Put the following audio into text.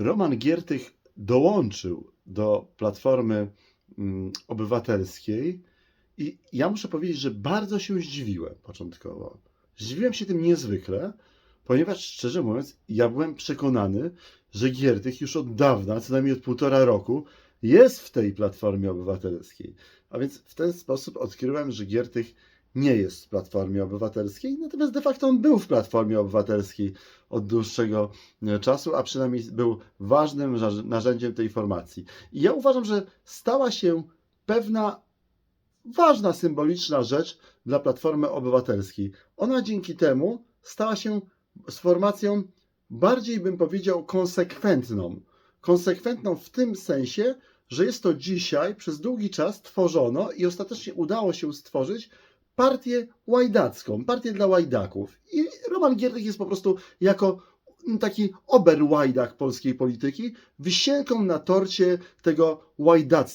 Roman Giertych dołączył do Platformy mm, Obywatelskiej i ja muszę powiedzieć, że bardzo się zdziwiłem początkowo. Zdziwiłem się tym niezwykle, ponieważ szczerze mówiąc, ja byłem przekonany, że Giertych już od dawna, co najmniej od półtora roku, jest w tej Platformie Obywatelskiej. A więc w ten sposób odkryłem, że Giertych nie jest w Platformie Obywatelskiej, natomiast de facto on był w Platformie Obywatelskiej od dłuższego e, czasu, a przynajmniej był ważnym narzędziem tej formacji. I ja uważam, że stała się pewna ważna, symboliczna rzecz dla Platformy Obywatelskiej. Ona dzięki temu stała się z formacją bardziej, bym powiedział, konsekwentną. Konsekwentną w tym sensie, że jest to dzisiaj przez długi czas tworzono i ostatecznie udało się stworzyć partię łajdacką, partię dla łajdaków. I Roman Giertych jest po prostu jako taki oberłajdak polskiej polityki, wisienką na torcie tego łajdactwa.